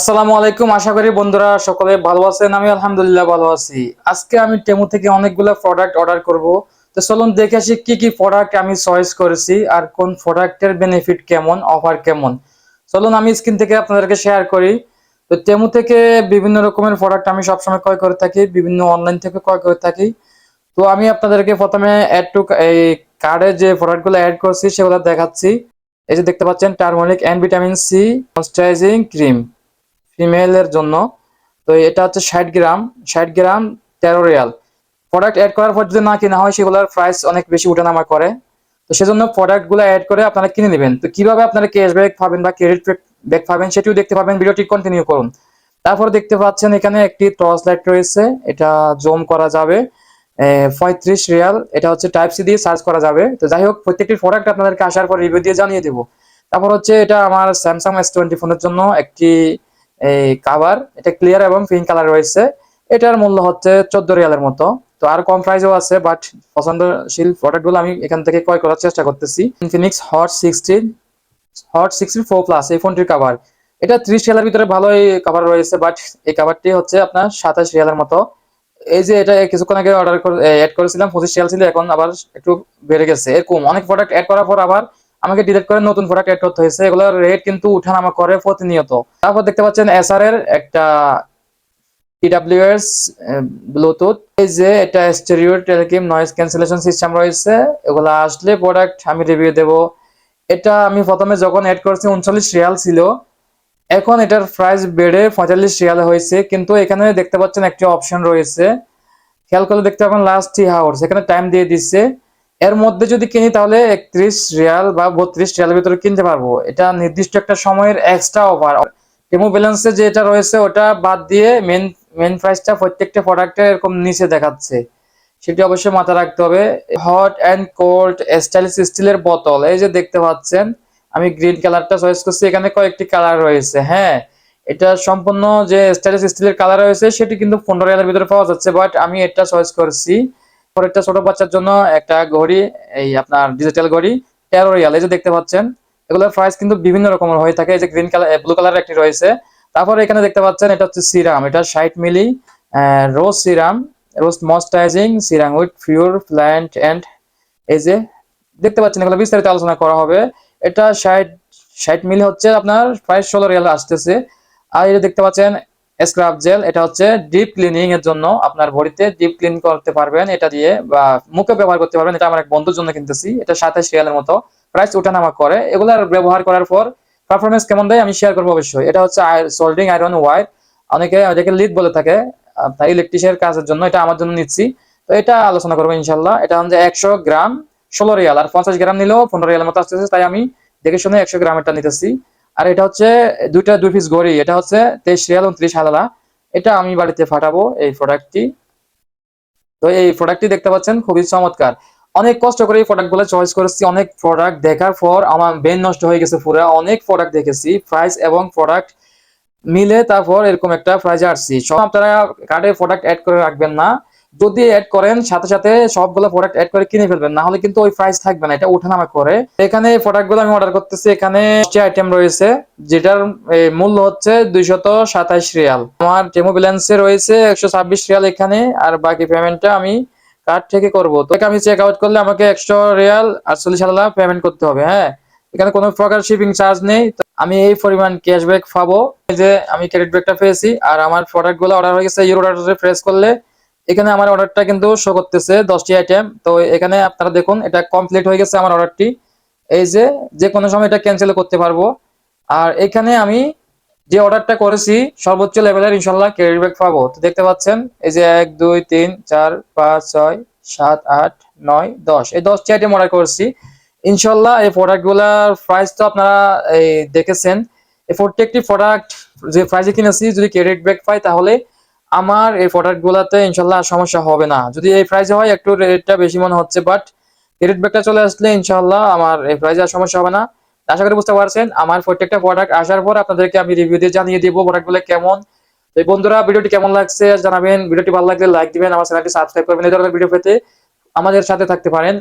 আসসালামু আলাইকুম। আশা করি বন্ধুরা সকলে ভালো আছেন। আমি আলহামদুলিল্লাহ ভালো আছি। আজকে আমি টেমু থেকে অনেকগুলো প্রোডাক্ট অর্ডার করব। তো চলুন দেখে আসি কি কি প্রোডাক্ট আমি চয়েস করেছি আর কোন প্রোডাক্টের বেনিফিট কেমন অফার কেমন। চলুন আমি স্ক্রিন থেকে আপনাদেরকে শেয়ার করি। তো টেমু থেকে বিভিন্ন রকমের প্রোডাক্ট আমি সবসময় ক্রয় করে থাকি, বিভিন্ন অনলাইন থেকে ক্রয় করে থাকি। তো আমি আপনাদেরকে প্রথমে অ্যাড টু এই কার্ডে যে প্রোডাক্টগুলো অ্যাড করছি সেগুলো দেখাচ্ছি। এই যে দেখতে পাচ্ছেন turmeric and vitamin C moisturising cream ফিমেলের জন্য। তো এটা হচ্ছে ষাট গ্রাম ষাট গ্রাম তেরো রিয়াল। প্রোডাক্ট অ্যাড করার পর যদি না কিনা হয়, সেগুলোর প্রাইস অনেক বেশি উঠানামা করে। তো সেজন্য প্রোডাক্টগুলো অ্যাড করে আপনারা কিনে নেবেন। তো কীভাবে আপনারা ক্যাশব্যাক পাবেন বা ক্রেডিট ব্যাক পাবেন, সেটিও দেখতে পাবেন। ভিডিওটি কন্টিনিউ করুন। তারপর দেখতে পাচ্ছেন এখানে একটি টর্চ লাইট রয়েছে। এটা জুম করা যাবে। পঁয়ত্রিশ রিয়াল। এটা হচ্ছে টাইপ সি দিয়ে সার্চ করা যাবে। তো যাই হোক, প্রত্যেকটি প্রোডাক্ট আপনাদেরকে আসার পর রিভিউ দিয়ে জানিয়ে দেবো। তারপর হচ্ছে এটা আমার স্যামসাং এস টোয়েন্টি ফোনের জন্য একটি এই কাভার এটা ক্লিয়ার এবং পিঙ্ক কালার রয়েছে। এটার মূল্য হচ্ছে চোদ্দ রিয়ালের মতো। তো আর কম প্রাইসও আছে বাট পছন্দশীল প্রোডাক্টগুলো আমি এখান থেকে ক্রয় করার চেষ্টা করতেছি। Infinix Hot sixteen Hot sixteen four plus এই ফোনটির কাভার এটা ত্রিশ রিয়ালের ভিতরে ভালোই কাভার রয়েছে বাট এই কাভারটি হচ্ছে আপনার সাতাশ রিয়ালের মতো। এই যে এটা কিছুক্ষণ আগে অর্ডার অ্যাড করেছিলাম, পঁচিশ রিয়াল ছিল, এখন আবার একটু বেড়ে গেছে। এরকম অনেক প্রোডাক্ট অ্যাড করার পর আবার আমাকে ডিলিট করে নতুন প্রোডাক্ট অ্যাড করতে হয়েছে। এগুলোর রেট কিন্তু উঠানামা করে প্রতিনিয়ত। তারপর দেখতে পাচ্ছেন এসআর এর একটা ক্যান্সেলেশন সিস্টেম আসলে প্রোডাক্ট আমি এটা আমি প্রথমে যখন উনচল্লিশ রিয়াল ছিল, এখন এটার প্রাইস বেড়ে পঁয়তাল্লিশ হয়েছে। কিন্তু এখানে দেখতে পাচ্ছেন একটি অপশন রয়েছে। খেয়াল করলে দেখতে পাবেন লাস্ট থ্রি আওয়ার্স এখানে টাইম দিয়ে দিচ্ছে। এর মধ্যে যদি কিনি তাহলে একত্রিশ রিয়াল বা বত্রিশ রিয়ালের ভিতরে কিনতে পারব। এটা নির্দিষ্ট একটা সময়ের এক্সট্রা অফার টেমো ব্যালেন্সে যেটা রয়েছে, ওটা বাদ দিয়ে মেন মেন প্রাইসটা প্রত্যেকটা প্রোডাক্টের এরকম নিচে দেখাচ্ছে। সেটি অবশ্যই মাথায় রাখতে হবে। হট অ্যান্ড কোল্ড স্টাইলিশ স্টিলের বোতল, এই যে দেখতে পাচ্ছেন, আমি গ্রিন কালারটা চয়েস করছি। এখানে কয়েকটি কালার রয়েছে হ্যাঁ। এটা সম্পূর্ণ যে স্টাইলিশ স্টিলের কালার রয়েছে, সেটি কিন্তু পনেরো রিয়ালের ভিতরে পাওয়া যাচ্ছে বাট আমি এটা চয়েস করছি। একটা ছোট বাচ্চার জন্য একটা ঘড়ি, এই আপনার ডিজিটাল ঘড়ি, তেরো রিয়াল, এই যে দেখতে পাচ্ছেন। এগুলোর প্রাইস কিন্তু বিভিন্ন রকমের হয়ে থাকে, এই যে গ্রিন কালার ব্লু কালার একটি রয়েছে। তারপর এখানে দেখতে পাচ্ছেন, এটা হচ্ছে সিরাম এটা ষাট milli rose serum rose moisturising serum with pure plant and এই যে দেখতে পাচ্ছেন, এগুলো বিস্তারিত আলোচনা করা হবে। এটা ষাট ষাট মিলি হচ্ছে আপনার প্রায় ষোলো রিয়াল আসতেছে। আর এটা দেখতে পাচ্ছেন স্ক্রাব জেল, এটা হচ্ছে ডিপ ক্লিনিং এর জন্য আপনার বডিতে ডিপ ক্লিন করতে পারবেন, এটা দিয়ে বা মুখে ব্যবহার করতে পারবেন। এটা আমার এক বন্ধুর জন্য কিনতেছি, এটা সাতাশ রিয়ালের মতো। প্রাইস ওঠানামা করে। এগুলার ব্যবহার করার পর পারফরমেন্স কেমন দেয় আমি শেয়ার করব অবশ্যই। এটা হচ্ছে সোল্ডিং আয়রন ওয়ার অনেকে এটাকে লিড বলে থাকে আপনার ইলেকট্রিশিয়ান কাজের জন্য এটা আমার জন্য নিচ্ছি। তো এটা আলোচনা করব ইনশাল্লাহ এটা হচ্ছে একশো গ্রাম, ষোলো রিয়াল। আর পঞ্চাশ গ্রাম নিলেও পনেরো রিয়ালের মতো আসতেছে, তাই আমি দেখে শুনে একশো গ্রামেরটা নিতেছি। আর এটা হচ্ছে দুইটা দুই পিস গড়ি এটা হচ্ছে তেইশ রিয়াল উনত্রিশ হালালা এটা আমি বাড়িতে ফাটাবো এই প্রোডাক্টটি তো এই প্রোডাক্টটি দেখতে পাচ্ছেন, খুবই চমৎকার। অনেক কষ্ট করে এই প্রোডাক্টগুলো চয়েস করেছি, অনেক প্রোডাক্ট দেখার পর আমার বেন নষ্ট হয়ে গেছে পুরো। অনেক প্রোডাক্ট দেখেছি প্রাইস এবং প্রোডাক্ট মিলে তারপর এরকম একটা প্রাইজে আসছি। সব আপনারা কার্ডে প্রোডাক্ট অ্যাড করে রাখবেন না। যদি অ্যাড করেন, সাথে সাথে সবগুলো প্রোডাক্ট অ্যাড করে কিনে ফেলবেন। না হলে কিন্তু ওই প্রাইস থাকবে না, এটা ওঠানামা করে। এখানে প্রোডাক্টগুলো আমি অর্ডার করতেছি, এখানে আইটেম রয়েছে, যেটার মূল্য হচ্ছে দুইশত সাতাইশ রিয়াল। আমার টেমো ব্যালেন্সে রয়েছে একশো ছাব্বিশ রিয়াল এখানে, আর বাকি পেমেন্টটা আমি কার্ড থেকে করব। তো আমি চেক আউট করলে আমাকে একশো রিয়াল আটচল্লিশ হাজার পেমেন্ট করতে হবে হ্যাঁ? এখানে কোনো প্রকার শিপিং চার্জ নেই আমি এই পরিমাণ ক্যাশব্যাক পাবো। যে আমি ক্রেডিট ব্যাকটা পেয়েছি, আর আমার প্রোডাক্টগুলো অর্ডার হয়ে গেছে ইউরো অর্ডারে প্রেস করলে এখানে আমার অর্ডারটা কিন্তু শো করতেছে দশটি আইটেম তো এখানে আপনারা দেখুন, এটা কমপ্লিট হয়ে গেছে আমার অর্ডারটি। এই যে যে কোনো সময় এটা ক্যান্সেল করতে পারব। আর এখানে আমি যে অর্ডারটা করেছি, সর্বোচ্চ লেভেলের ইনশাল্লাহ ক্রেডিট ব্যাক পাবো। তো দেখতে পাচ্ছেন, এই যে এক, দুই, তিন, চার, পাঁচ, ছয়, সাত, আট, নয়, দশ। এই দশটি আইটেম অর্ডার করেছি। ইনশাল্লাহ এই প্রোডাক্টগুলোর প্রাইস তো আপনারা এই দেখেছেন। এই প্রত্যেকটি প্রোডাক্ট যে প্রাইসে কিনেছি, যদি ক্রেডিট ব্যাক পাই তাহলে আমার এই প্রোডাক্ট গুলাতে ইনশাল্লাহ সমস্যা হবে না। যদি এই প্রাইসে হয়, একটু রেটটা বেশি মনে হচ্ছে বাট ক্রেডিট ব্যাকটা চলে আসলে ইনশাল্লাহ আমার এই প্রাইসে আর সমস্যা হবে না। আশা করি বুঝতে পারছেন, আমার প্রত্যেকটা প্রোডাক্ট আসার পর আপনাদেরকে আমি রিভিউ দিয়ে জানিয়ে দিব প্রোডাক্টগুলো কেমন। এই বন্ধুরা ভিডিওটি কেমন লাগছে জানাবেন। ভিডিওটি ভালো লাগলে লাইক দিবেন, আমার চ্যানেলটি সাবস্ক্রাইব করবেন, এই ধরনের ভিডিও পেতে আমাদের সাথে থাকতে পারেন।